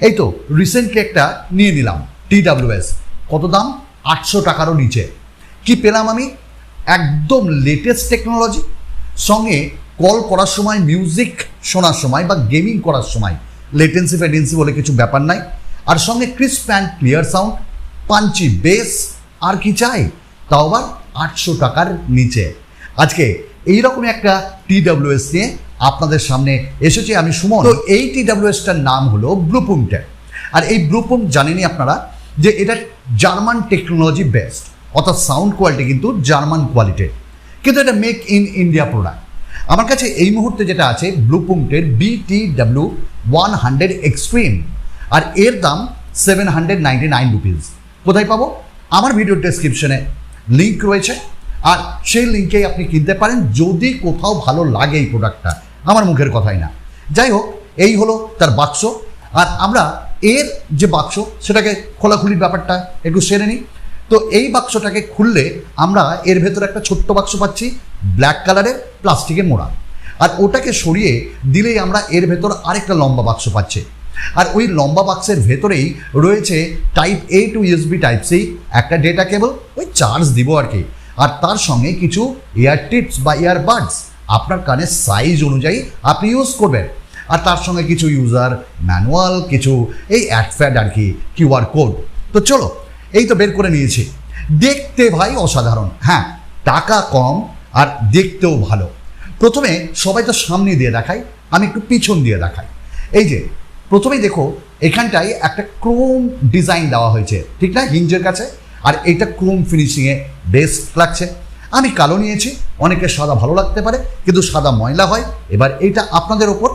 এই তো রিসেন্টলি একটা নিয়ে নিলাম টি ডাব্লিউএস কত দাম? আটশো টাকারও নিচে। কি পেলাম আমি? একদম লেটেস্ট টেকনোলজি সঙ্গে কল করার সময় মিউজিক শোনার সময় বা গেমিং করার সময়। লেটেন্সি ফেটেন্সি বলে কিছু ব্যাপার নাই। আর সঙ্গে crisp and clear sound punchy bass আর কি চাই? তাও আবার আটশো টাকার নিচে। আজকে এইরকমই একটা টি ডাব্লিউএস নিয়ে আপনাদের সামনে এসেছি আমি সুমন। তো এই টি ডাব্লিউএসটার নাম হলো ব্লুপুংটা আর এই ব্লুপুং জানেনই আপনারা যে এটা জার্মান টেকনোলজি বেস্ট অর্থাৎ সাউন্ড কোয়ালিটি কিন্তু জার্মান কোয়ালিটির কিন্তু এটা মেক ইন ইন্ডিয়া প্রোডাক্ট। আমার কাছে এই মুহূর্তে যেটা আছে ব্লুপুংটের BT W one hundred extreme আর এর দাম seven hundred ninety nine rupees কোথায় পাবো? আমার ভিডিও ডেসক্রিপশনে লিঙ্ক রয়েছে। আর সেই লিঙ্কেই আপনি কিনতে পারেন যদি কোথাও ভালো লাগে এই প্রোডাক্টটা আমার মুখের কথাই না। যাই হোক এই হলো তার বাক্স। আর আমরা এর যে বাক্স, সেটাকে খোলাখুলির ব্যাপারটা একটু সেরে নিই। তো এই বাক্সটাকে খুললে আমরা এর ভেতরে একটা ছোট্ট বাক্স পাচ্ছি, ব্ল্যাক কালারের প্লাস্টিকে মোড়া। আর ওটাকে সরিয়ে দিলেই আমরা এর ভেতর আরেকটা লম্বা বাক্স পাচ্ছি। আর ওই লম্বা বাক্সের ভেতরেই রয়েছে type A to USB type C একটা ডেটা কেবল ওই চার্জ দিব আর কি। আর তার সঙ্গে কিছু এয়ার টিপস বা ইয়ারবাডস আপনার কানের সাইজ অনুযায়ী আপনি ইউজ করবেন। আর তার সঙ্গে কিছু ইউজার ম্যানুয়াল কিছু এই অ্যাড ফ্যাড আর কি কিউআর কোড তো চলো, এই তো বের করে নিয়েছি। দেখতে ভাই অসাধারণ। হ্যাঁ টাকা কম আর দেখতেও ভালো। প্রথমে সবাই তো সামনে দিয়ে দেখাই, আমি একটু পিছন দিয়ে দেখাই। এই যে, প্রথমেই দেখো, এখানটায় একটা ক্রোম ডিজাইন দেওয়া হয়েছে। ঠিক না? হিঞ্জের কাছে। আর এটা ক্রোম ফিনিশিংয়ে বেস্ট লাগছে। আমি কালো নিয়েছি, অনেকের সাদা ভালো লাগতে পারে, কিন্তু সাদা ময়লা হয়। এবার এইটা আপনাদের ওপর।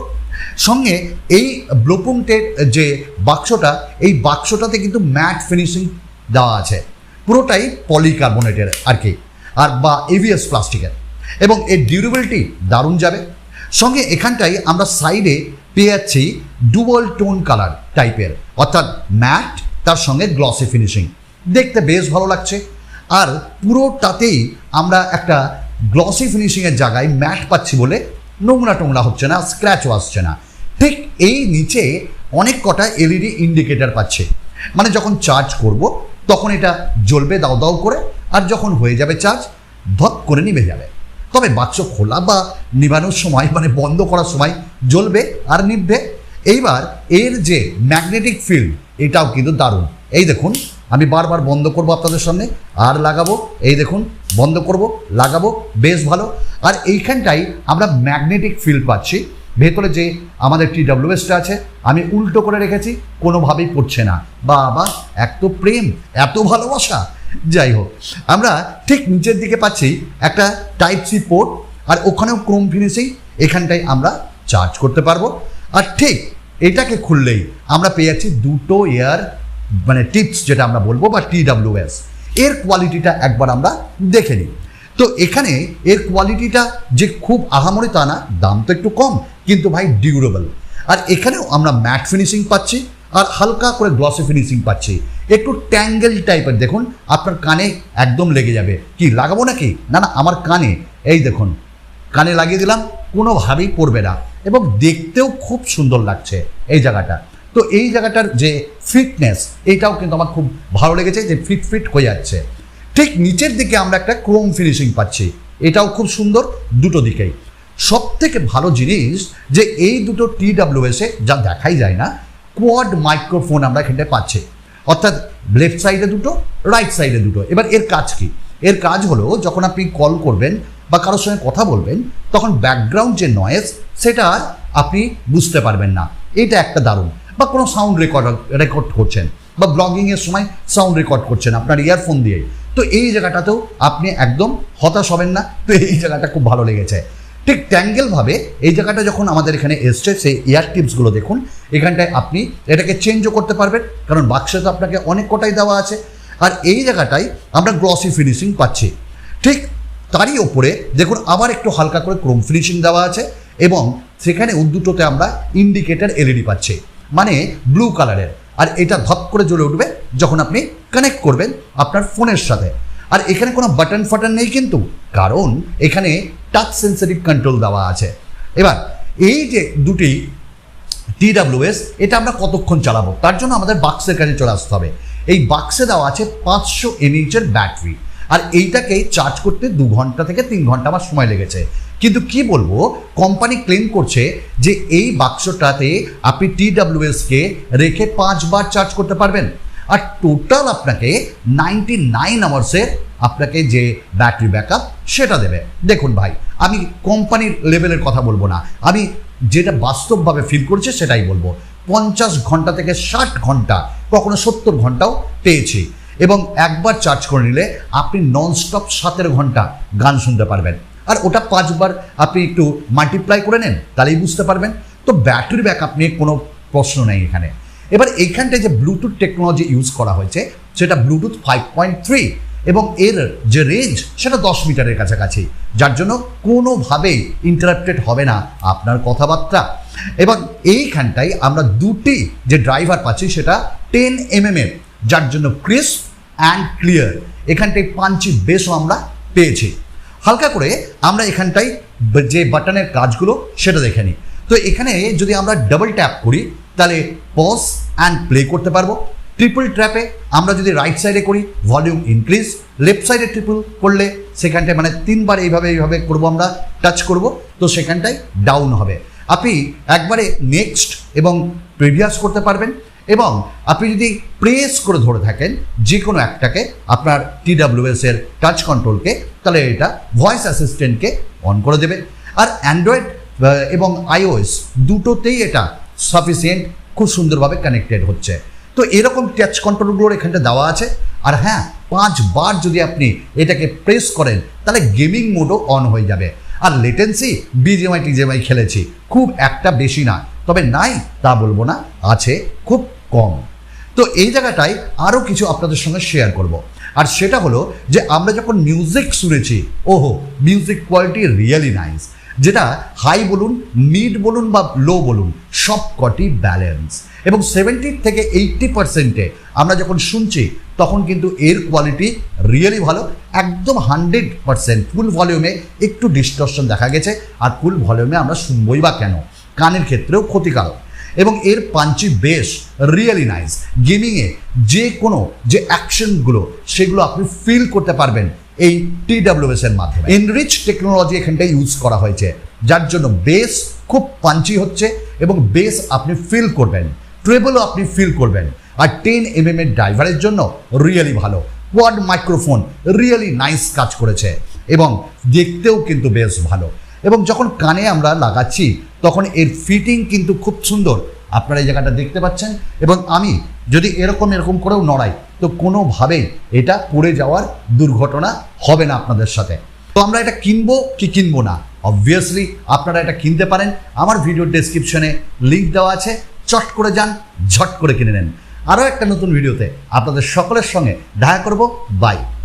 সঙ্গে এই ব্লোপুংটের যে বাক্সটা, এই বাক্সটাতে কিন্তু ম্যাট ফিনিশিং দেওয়া আছে। পুরোটাই পলিকার্বনেটের আর কি, আর বা এভিএস প্লাস্টিকের। এবং এর ডিউরেবিলিটি দারুণ যাবে। সঙ্গে এখানটাই আমরা সাইডে পেয়ে যাচ্ছি ডুবল টোন কালার টাইপের, অর্থাৎ ম্যাট, তার সঙ্গে গ্লসি ফিনিশিং। দেখতে বেশ ভালো লাগছে। আর পুরোটাতেই আমরা একটা গ্লসি ফিনিশিংয়ের জায়গায় ম্যাট পাচ্ছি বলে নোংরা টোংরা হচ্ছে না স্ক্র্যাচও আসছে না। ঠিক এই নিচে অনেক কটা এলইডি ইন্ডিকেটার পাচ্ছে। মানে যখন চার্জ করব, তখন এটা জ্বলবে দাও দাও করে, আর যখন হয়ে যাবে চার্জ ধপ করে নিভে যাবে। তবে বাক্স খোলা বা নিবানোর সময় মানে বন্ধ করার সময় জ্বলবে আর নিভবে। এইবার এর যে ম্যাগনেটিক ফিল্ড এটাও কিন্তু দারুণ। এই দেখুন আমি বারবার বন্ধ করব আপনাদের সামনে। আর লাগাবো, এই দেখুন, বন্ধ করব, লাগাবো, বেশ ভালো। আর এইখানটাই আমরা ম্যাগনেটিক ফিল্ড পাচ্ছি। ভেতরে যে আমাদের টি ডাব্লিউএসটা আছে, আমি উল্টো করে রেখেছি, কোনোভাবেই পড়ছে না। বা বাবা, এত প্রেম, এত ভালোবাসা। যাই হোক, আমরা ঠিক নিচের দিকে পাচ্ছি একটা টাইপ সি পোর্ট আর ওখানেও ক্রোম ফিনিশিং এখানটায় আমরা চার্জ করতে পারব। আর ঠিক এটাকে খুললেই আমরা পেয়ে যাচ্ছি দুটো এয়ার মানে টিপস যেটা আমরা বলব বা টি ডাব্লিউএস এর কোয়ালিটিটা একবার আমরা দেখে নিই। তো এখানে এর কোয়ালিটিটা যে খুব আহামরি তা না, দাম তো একটু কম, কিন্তু ভাই ডিউরেবল আর এখানেও আমরা ম্যাট ফিনিশিং পাচ্ছি, আর হালকা করে গ্লসি ফিনিশিং পাচ্ছি। একটু ট্যাঙ্গেল টাইপের দেখুন, আপনার কানে একদম লেগে যাবে। কি, লাগাবো নাকি? না না, আমার কানে। এই দেখুন, কানে লাগিয়ে দিলাম, কোনোভাবেই পড়বে না। এবং দেখতেও খুব সুন্দর লাগছে এই জায়গাটা। তো এই জায়গাটার যে ফিটনেস এটাও কিন্তু আমার খুব ভালো লেগেছে যে ফিট ফিট হয়ে যাচ্ছে। ঠিক নিচের দিকে আমরা একটা ক্রোম ফিনিশিং পাচ্ছি। এটাও খুব সুন্দর দুটো দিকেই। সব থেকে ভালো জিনিস যে এই দুটো টি ডাব্লিউএসে যা দেখাই যায় না কোয়াড মাইক্রোফোন আমরা এখানটায় পাচ্ছি। অর্থাৎ লেফট সাইডে দুটো রাইট সাইডে দুটো। এবার এর কাজ কি? এর কাজ হলো যখন আপনি কল করবেন বা কারোর সঙ্গে কথা বলবেন, তখন ব্যাকগ্রাউন্ড যে নয়েজ সেটা আপনি বুঝতে পারবেন না। এটা একটা দারুণ। বা কোনো সাউন্ড রেকর্ড রেকর্ড করছেন বা ব্লগিংয়ের সময় সাউন্ড রেকর্ড করছেন আপনার ইয়ারফোন দিয়ে তো এই জায়গাটাতেও আপনি একদম হতাশ হবেন না। তো এই জায়গাটা খুব ভালো লেগেছে। ঠিক ট্যাঙ্গেলভাবে এই জায়গাটা যখন আমাদের এখানে এসছে, সেই এয়ার টিপসগুলো দেখুন, এখানটায় আপনি এটাকে চেঞ্জও করতে পারবেন, কারণ বাক্সে তো আপনাকে অনেক কটাই দেওয়া আছে। আর এই জায়গাটায় আমরা গ্লসি ফিনিশিং পাচ্ছি। ঠিক তারই ওপরে দেখুন আবার একটু হালকা করে ক্রোম ফিনিশিং দেওয়া আছে এবং সেখানে দুটোতে আমরা ইন্ডিকেটার এলইডি পাচ্ছি। মানে ব্লু কালারের আর এটা ধপ করে জ্বলে উঠবে যখন আপনি কানেক্ট করবেন আপনার ফোনের সাথে। আর এখানে কোনো বাটন ফাটন নেই কিন্তু, কারণ এখানে টাচ সেন্সিটিভ কন্ট্রোল দেওয়া আছে। এবার, এই যে দুটি টিডাব্লিউএস এটা আমরা কতক্ষণ চালাবো? তার জন্য আমাদের বাক্সের কাছে চলে আসতে হবে। এই বাক্সে দেওয়া আছে পাঁচশো এমএইচের ব্যাটারি আর এইটাকে চার্জ করতে দু ঘণ্টা থেকে তিন ঘণ্টা আমার সময় লেগেছে। কিন্তু কি বলব কোম্পানি ক্লেম করছে যে এই বাক্সটাতে আপনি টি টিডাব্লিউএসকে রেখে পাঁচবার চার্জ করতে পারবেন। আর টোটাল আপনাকে নাইনটি নাইন আওয়ার্সের আপনাকে যে ব্যাটারি ব্যাকআপ সেটা দেবে। দেখুন ভাই, আমি কোম্পানির লেভেলের কথা বলব না। আমি যেটা বাস্তবভাবে ফিল করছে সেটাই বলব। পঞ্চাশ ঘণ্টা থেকে ষাট ঘণ্টা, কখনো সত্তর ঘন্টাও পেয়েছি। এবং একবার চার্জ করে নিলে আপনি ননস্টপ সতেরো ঘণ্টা গান শুনতে পারবেন। আর ওটা পাঁচবার আপনি একটু মাল্টিপ্লাই করে নেন, তাহলেই বুঝতে পারবেন। তো ব্যাটারি ব্যাকআপ নিয়ে কোনো প্রশ্ন নেই এখানে। এবার এইখানটায় যে ব্লুটুথ টেকনোলজি ইউজ করা হয়েছে, সেটা ব্লুটুথ ফাইভ পয়েন্ট থ্রি এবং এর যে রেঞ্জ সেটা দশ মিটারের কাছাকাছি। যার জন্য কোনোভাবেই ইন্টারাপ্টেড হবে না আপনার কথাবার্তা। এবং এইখানটায় আমরা দুটি যে ড্রাইভার পাচ্ছি, সেটা টেন এম এর, যার জন্য ক্রিস্প অ্যান্ড ক্লিয়ার এখানটায় পাঞ্চি বেশও আমরা পেয়েছি। হালকা করে আমরা এখানটায় যে বাটনের কাজগুলো সেটা দেখে নিই। তো এখানে যদি আমরা ডাবল ট্যাপ করি, তাহলে পজ অ্যান্ড প্লে করতে পারব। ট্রিপল ট্র্যাপে আমরা যদি রাইট সাইডে করি ভলিউম ইনক্রিজ লেফট সাইডে ট্রিপল করলে সেখানটায় মানে তিনবার এইভাবে এইভাবে করব আমরা টাচ করব, তো সেখানটায় ডাউন হবে। আপনি একবারে নেক্সট এবং প্রিভিয়াস করতে পারবেন। এবং আপনি যদি প্রেস করে ধরে থাকেন যে কোনো একটাকে আপনার টিডাব্লিউএস এর টাচ কন্ট্রোলকে তাহলে এটা ভয়েস অ্যাসিস্ট্যান্টকে অন করে দেবে। আর অ্যান্ড্রয়েড এবং আইওএস দুটোতেই এটা সাফিসিয়েন্ট খুব সুন্দরভাবে কানেক্টেড হচ্ছে। তো এরকম টাচ কন্ট্রোলগুলোর এখানটা দেওয়া আছে। আর হ্যাঁ পাঁচবার যদি আপনি এটাকে প্রেস করেন, তাহলে গেমিং মোডও অন হয়ে যাবে। আর লেটেন্সি বিজিএমআই টিজিএমআই খেলেছি, খুব একটা বেশি না। তবে নাই, তা বলব না, আছে, খুব কম। তো এই জায়গাটায় আরও কিছু আপনাদের সঙ্গে শেয়ার করব। আর সেটা হলো যে আমরা যখন মিউজিক শুনেছি, ওহো মিউজিক কোয়ালিটি রিয়েলি নাইস যেটা হাই বলুন মিড বলুন বা লো বলুন সব কটি ব্যালেন্স এবং সেভেন্টি থেকে এইট্টি পার্সেন্টে আমরা যখন শুনছি, তখন কিন্তু এর কোয়ালিটি রিয়েলি ভালো। একদম হান্ড্রেড পার্সেন্ট ফুল ভলিউমে একটু ডিস্টরশন দেখা গেছে, আর ফুল ভলিউমে আমরা শুনবই বা কেন? কানের ক্ষেত্রেও ক্ষতিকারক। এবং এর পাঞ্চি বেশ রিয়েলি নাইস গেমিংয়ে যে কোনো যে অ্যাকশনগুলো সেগুলো আপনি ফিল করতে পারবেন এই টিডাব্লিউএস এর মাধ্যমে। এনরিচ টেকনোলজি এখানটায় ইউজ করা হয়েছে, যার জন্য বেস খুব পাঞ্চি হচ্ছে এবং বেস আপনি ফিল করবেন। ট্রেবলও আপনি ফিল করবেন। আর টেন এম এম এর ড্রাইভারের জন্য রিয়েলি ভালো। কোয়াড মাইক্রোফোন রিয়েলি নাইস কাজ করেছে। এবং দেখতেও কিন্তু বেশ ভালো। এবং যখন কানে আমরা লাগাচ্ছি তখন এর ফিটিং কিন্তু খুব সুন্দর। আপনারা এই জায়গাটা দেখতে পাচ্ছেন এবং আমি যদি এরকম এরকম করেও নড়াই, তো কোনোভাবেই এটা পড়ে যাওয়ার দুর্ঘটনা হবে না আপনাদের সাথে। তো আমরা এটা কিনবো কি কিনবো না? অবভিয়াসলি আপনারা এটা কিনতে পারেন। আমার ভিডিও ডেসক্রিপশনে লিঙ্ক দেওয়া আছে। চট করে যান, ঝট করে কিনে নেন। আরও একটা নতুন ভিডিওতে আপনাদের সকলের সঙ্গে দেখা করব। বাই